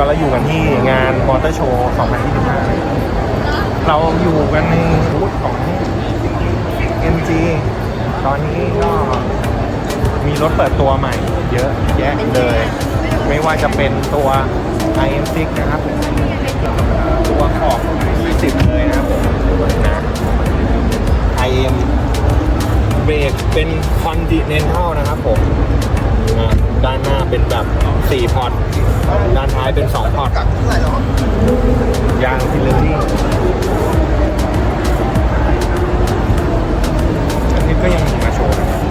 ก็เราอยู่กันที่งานมอเตอร์โชว์2025เราอยู่กันในบูธของ MG ตอนนี้ก็มีรถเปิดตัวใหม่ เยอะแยะเลย ไม่ว่าจะเป็นตัว IM6 นะครับ ตัวขอบ20 เลยนะครับนะ IM เบรกเป็น Continental นะครับผม ด้านหน้าเป็นแบบ 4 พอร์ตด้านท้ายเป็น 2 พอร์ตยางฟิลเลอรี่อันนี้ก็ยังมีมาโชว์นะครับ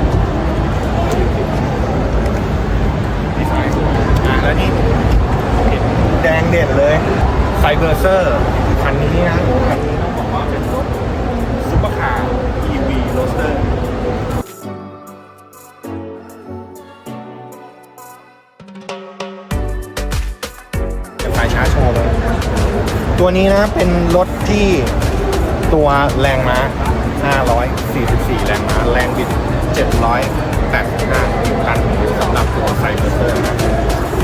ดีไซน์สวยอะแล้วนี่เห็นแดงเด่นเลยไซเบอร์เซอร์คันนี้นะคันนี้ต้องบอกว่าเป็นรถซุปเปอร์คาร์ ว์เลย ตัวนี้นะเป็นรถที่ตัวแรงม้า 544 แรงม้า แรงบิด 785นิวตันสำหรับตัวไซเบอร์เซอร์นะ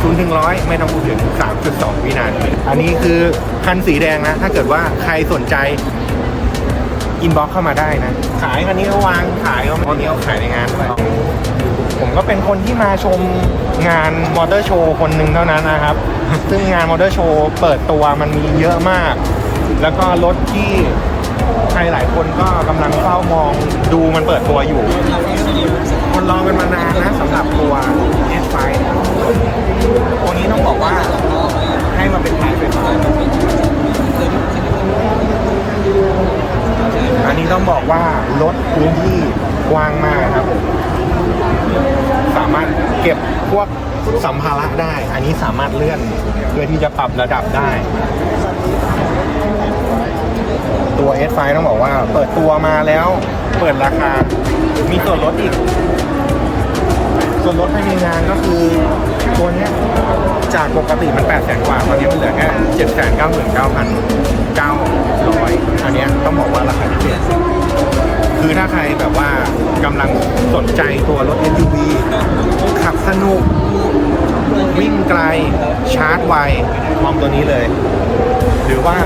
ศูนย์ถึงร้อยไม่ต้องพูดถึง 3.2 วินาที อันนี้คือคันสีแดงนะ ถ้าเกิดว่าใครสนใจอินบ็อกเข้ามาได้นะ ขายคันนี้ก็วางขายก็ตอนนี้เขาขายในงานด้วย ผมก็เป็นคนที่มาชมงานมอเตอร์โชว์คนหนึ่งเท่านั้นนะครับ ซึ่งงานมอเตอร์โชว์เปิดตัวมันมีเยอะมาก แล้วก็รถที่ใครหลายคนก็กำลังเฝ้ามองดูมันเปิดตัวอยู่ คนรอกันมานานนะสำหรับตัว S5 นะครับตัวนี้ต้องบอกว่าให้มาเป็นท้ายไฟฟ้านนี้ต้องบอกว่าลดพื้นที่กว้างมากครับ สามารถเก็บพ วกสัมภาระได้ อันนี้สามารถเลื่อนเพื่อที่จะปรับระดับได้ ตัว S5 ต้องบอกว่า เปิดตัวมาแล้วเปิดราคา มีส่วนลดอีก ส่วนลดภายในงานก็คือตัวนี้จากปกติมัน8 0 0 0 0กว่า ตอนนี้มันเหลือแค่7 9 9 9 900อันเนี้ต้องบอกว่าราคา คือถ้าใครแบบว่ากำลังสนใจตัวรถ SUV ขับสนุก วิ่งไกล ชาร์จไว มองตัวนี้เลย หรือว่า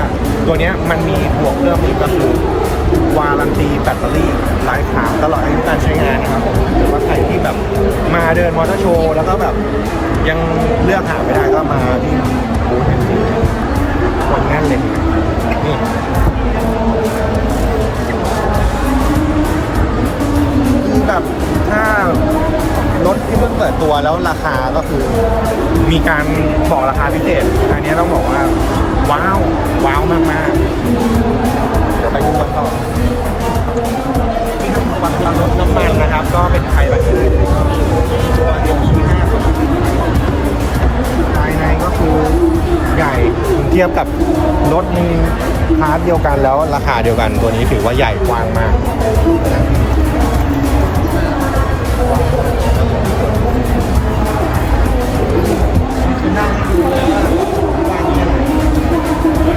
ตัวนี้มันมีบวกเพิ่มอีกก็คือวารันตีแบตเตอรี่ไลฟ์ไทม์ตลอดอายุการใช้งานนะครับผมหรือว่าใครที่แบบมาเดินมอเตอร์โชว์แล้วก็แบบยังเลือกหาไม่ได้ก็มาที่บูธเอ็นซีคนแน่นเลยนี่ เปิดตัวแล้วราคาก็คือ มีการบอกราคาพิเศษ อันนี้ต้องบอกว่า ว้าว ว้าวมากๆเดี๋ยวไปดูกันต่อนี่ต้องวัดรถน้ำมันนะครับ ก็เป็นไทยแบบนี้ตัว MT5 ภายในก็คือใหญ่เทียบกับรถในคลาสเดียวกันแล้วราคาเดียวกันตัวนี้ถือว่าใหญ่กว้างมาก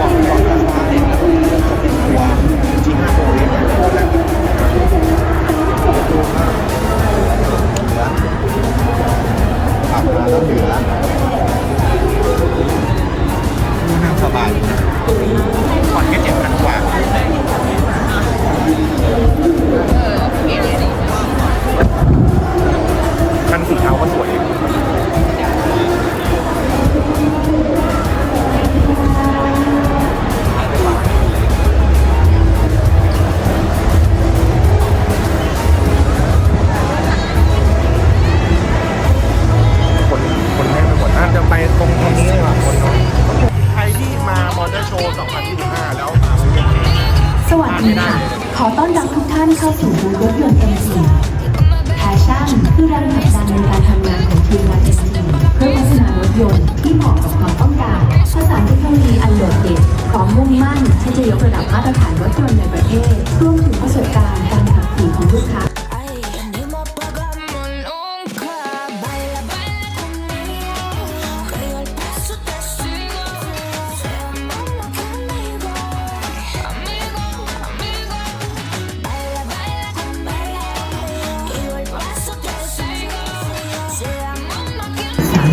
Allah'ım Allah'ım. อีค่ะขอต้อนรับทุกท่านเข้าสู่บูธรถยนต์ MC แพชชั่นคือแรงผลักดันในการทำงานของทีมงาน MC เพื่อพัฒนารถยนต์ที่เหมาะกับความต้องการผสานเทคโนโลยีอันโดดเด่นพร้อมมุ่งมั่นที่จะยกระดับมาตรฐานรถยนต์ในประเทศ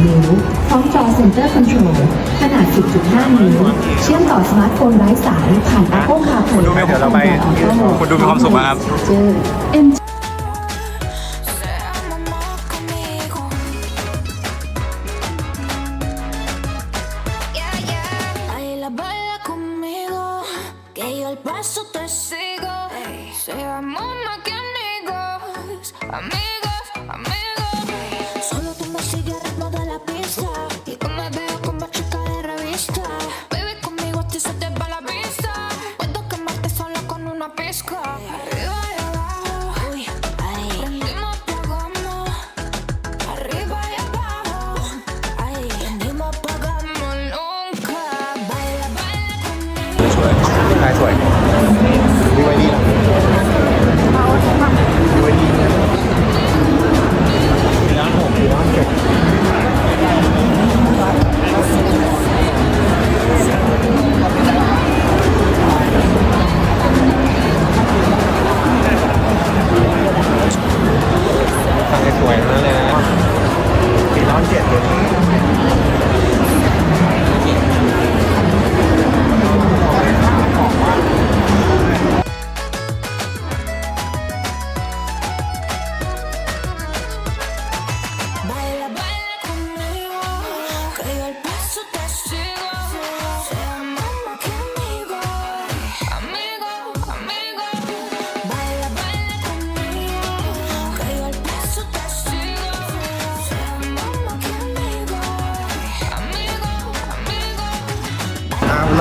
นิ้ว พร้อมจอเซ็นเตอร์คอนโทรลขนาด 10.5 นิ้ว เชื่อมต่อสมาร์ทโฟนไร้สาย ผ่าน Apple CarPlay เดี๋ยวเราไปคุณดูมีความสุขไหมครับ MG Seamos más conmigo. Yeah, yeah. Baila, baila conmigo. Que yo el paso te sigo. Seamos más que amigos. Amigos, amigos.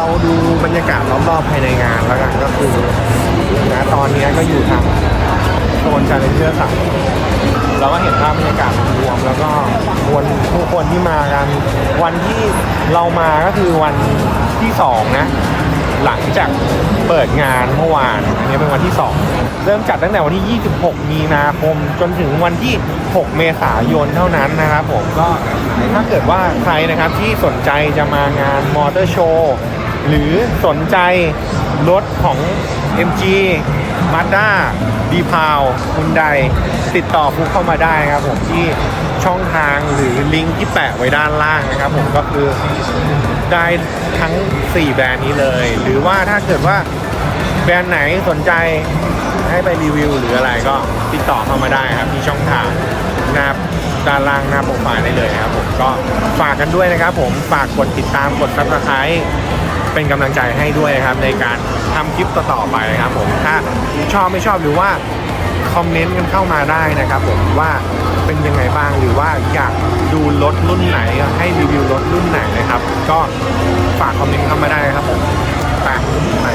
เราดูบรรยากาศรอบๆภายในงานแล้วกันก็คือนะตอนนี้ก็อยู่ทางโซนชาเลนเจอร์สามเราก็เห็นภาพบรรยากาศรวมแล้วก็มวลผู้คนที่มากัน วันที่เรามาก็คือวันที่สองนะ หลังจากเปิดงานเมื่อวานอันนี้เป็นวันที่ 2 เริ่มจัดตั้งแต่วันที่ 26 มีนาคม จนถึงวันที่ 6 เมษายนเท่านั้นนะครับผมก็ถ้าเกิดว่าใครนะครับที่สนใจจะมางานมอเตอร์โชว์ หรือสนใจรถของ MG Mazda d p a l Hyundai ติดต่อฟุกเข้ามาได้ครับผมที่ช่องทางหรือลิงก์ที่แปะไว้ด้านล่างนะครับผมก็คือได้ทั้ง 4 แบรนด์นี้เลย หรือว่าถ้าเกิดว่าแบรนด์ไหนสนใจให้ไปรีวิวหรืออะไรก็ติดต่อเข้ามาได้ครับที่ช่องทางหน้าด้านล่างหน้าโปรไฟล์ได้เลยครับผมก็ฝากกันด้วยนะครับผมฝากกดติดตามกด subscribe เป็นกำลังใจให้ด้วยนะครับในการทำคลิปต่อๆไปนะครับผมถ้าชอบไม่ชอบหรือว่าคอมเมนต์กันเข้ามาได้นะครับผมว่าเป็นยังไงบ้างหรือว่าอยากดูรถรุ่นไหนให้รีวิวรถรุ่นไหนนะครับ ก็ฝากคอมเมนต์เข้ามาได้นะครับผมไปไป